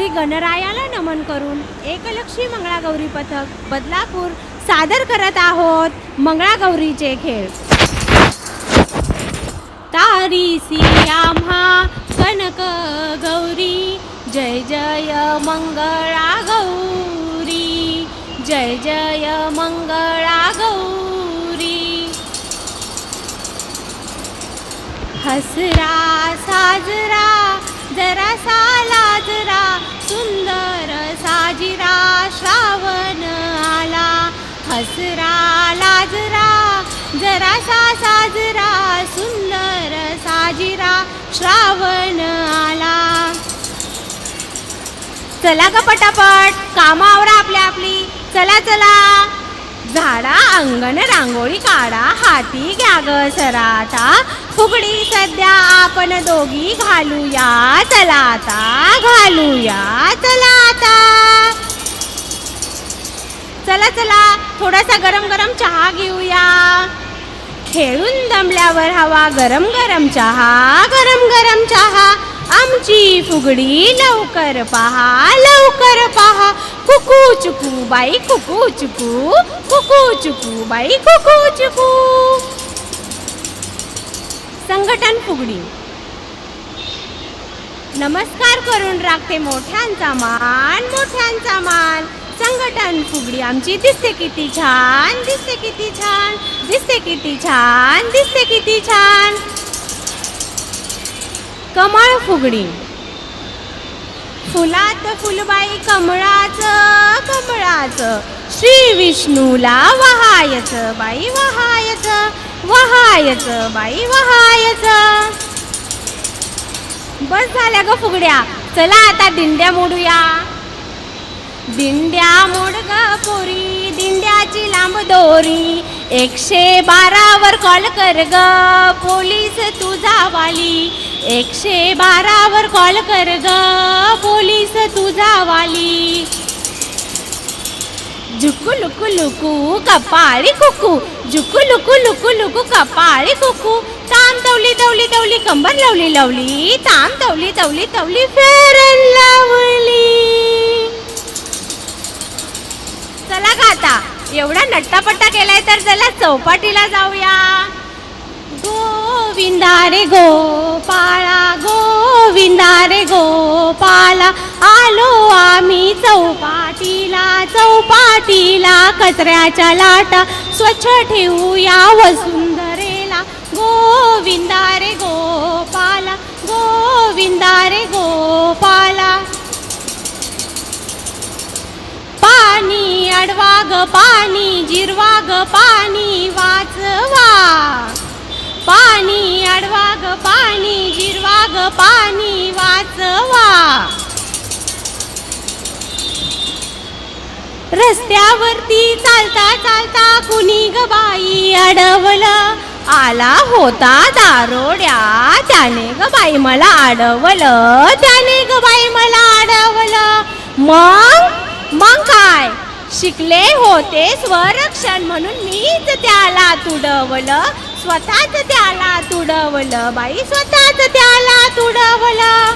श्री गणरायाला नमन करून एकलक्षी मंगळागौरी पथक बदलापूर सादर करत आहोत मंगळागौरीचे खेळ. तारीसी आम्हा कनक गौरी जय जय मंगळा गौरी जय जय मंगळा गौरी हसरा साजरा जरा साला हसरा लाजरा जरासा साजरा सुंदर साजिरा श्रावण आला. चला ग पटापट कामावर आपल्या आपली. चला चला. झाडा अंगण रांगोळी काढा हाती घ्या ग सराता फुगडी सध्या आपण दोघी घालूया. चला आता घालूया. चला आता. चला चला थोडासा गरम गरम चहा घेऊया. खेळून दमल्यावर हवा गरम गरम चहा गरम गरम चहा. आमची फुगडी लवकर पहा लवकर पहा. कुकू चुकू बाई कुकू चुकू. कुकू चुकू बाई कुकू चुकू. संघटन फुगडी. नमस्कार करून राखते मोठ्यांचा मान मोठ्यांचा मान. संघटन फुगडी. आमची दिसते किती छान दिसते किती छान दिसते किती छान दिसते किती छान. कमळ फुगडी. फुलात फुलबाई कमळाचं कमळाचं. श्री विष्णूला वहायचं बाई वहायचं वहायचं बाई वहायचं. बस झाल्या ग फुगड्या. चला आता दिंड्या मोडूया. दिंड्या मोड पोरी दिंड्याची लांब दोरी. एकशे बारावर कॉल कर ग पोलीस तुझा वाली. एकशे बारावर कॉल कर ग पोलीस तुझा वाली. झुकू लुकू लुकू कपाळी कुकू. झुकू लुकू लुकू लुकू कपाळी कुकू. ताम तवली तवली तवली कंबर लावली लावली. ताम तवली तवली तवली फेरन लावली. चला का आता. एवढा नट्टापट्टा केलाय तर चला चौपाटीला जाऊया. गोविंदा रे गोपाळा गोविंदा रे गोपाला आलो आम्ही चौपाटीला चौपाटीला कचऱ्याच्या लाटा. स्वच्छ ठेवूया वसुंधरेला. गोविंदा रे गोपाला गोविंदा रे गोपाला पाणी अडवा ग पाणी जिरवा ग पाणी वाचवा. पाणी अडवा ग पाणी जिरवा ग पाणी वाचवा. रस्त्यावरती चालता चालता कुणी ग बाई अडवलं? आला होता दारोड्या. त्याने ग बाई मला अडवलं. त्याने ग बाई मला अडवलं. मग शिकले होते स्वरक्षण म्हणून मीच त्याला तुडवलं. स्वतःच त्याला तुडवलं. बाई स्वतःच त्याला तुडवलं.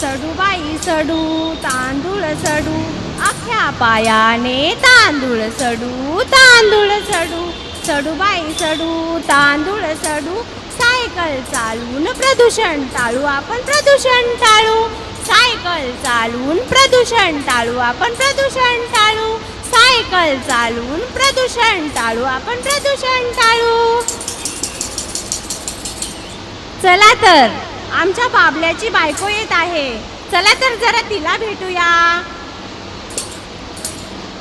सडू बाई सडू. तांदूळ सडू. अख्ख्या पायाने तांदूळ सडू तांदूळ सडू. सडू बाई सडू. तांदूळ सडू. सायकल चालवून प्रदूषण टाळू आपण प्रदूषण टाळू. सायकल चालवून प्रदूषण टाळू आपण प्रदूषण टाळू. सायकल चालवून प्रदूषण टाळू आपण प्रदूषण टाळू. चला तर आमच्या बाबल्याची बायको येत आहे. चला तर जरा तिला भेटूया.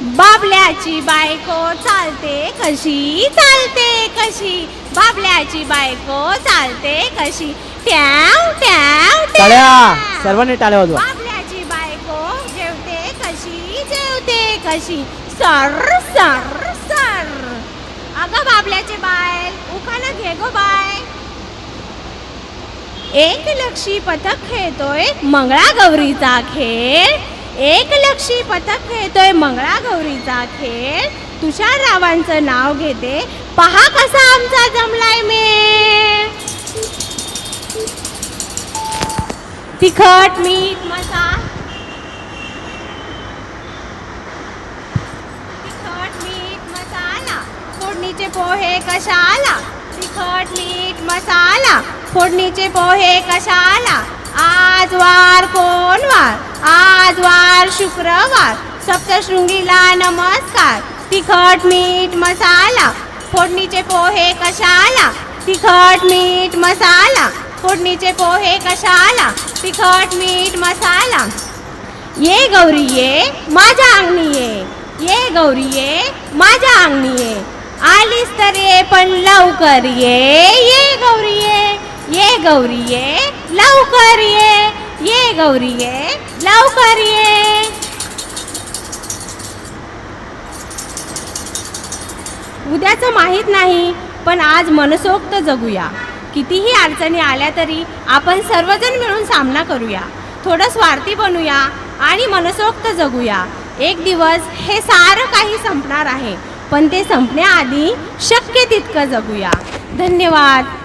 बाबल्याची बायको चालते कशी चालते कशी. बाबल्याची बायको चालते कशी? ट्याव ट्याव टाळ्या. सर्वांनी टाळ्या वाजवा. बाबल्याची बायको जेवते कशी? जेवते कशी? Sir sir sir. अगं बाबल्याचे बाय उखाणं घे गो बाय. एक लक्षी पथक खेळतोय मंगळागौरीचा खेळ. एक लक्षी पथक खेळतोय मंगळागौरीचा खेळ. तुषाररावांचं नाव घेते. पहा कसा आमचा जमलाय मे तिखट मीठ मसाला तिखट मीठ मसाला. फोडणीचे पोहे कशाला? तिखट मीठ मसाला. फोडणीचे पोहे कशाला? आज वार कोण वार? आज वार शुक्रवार. सप्तशृंगीला नमस्कार. तिखट मीठ मसाला. फोडणीचे पोहे कशाला? तिखट मीठ मसाला. फोडणीचे पोहे कशाला? तिखट मीठ मसाला. ये गौरी ये माझ्या अंगणी ये. ये गौरी ये माझ्या अंगणी ये. आलीस तर ये पण लवकर ये. ये गौरी ये ये गौरी ये लवकर ये. ये गौरी ये लवकर ये। उद्याचं माहीत नाही पण आज मनसोक्त जगूया. कितीही अडचणी आल्या तरी आपण सर्वजण मिळून सामना करूया. थोडं स्वार्थी बनूया आणि मनसोक्त जगूया. एक दिवस हे सारं काही संपणार आहे पण ते संपण्याआधी शक्य तितकं जगूया. धन्यवाद.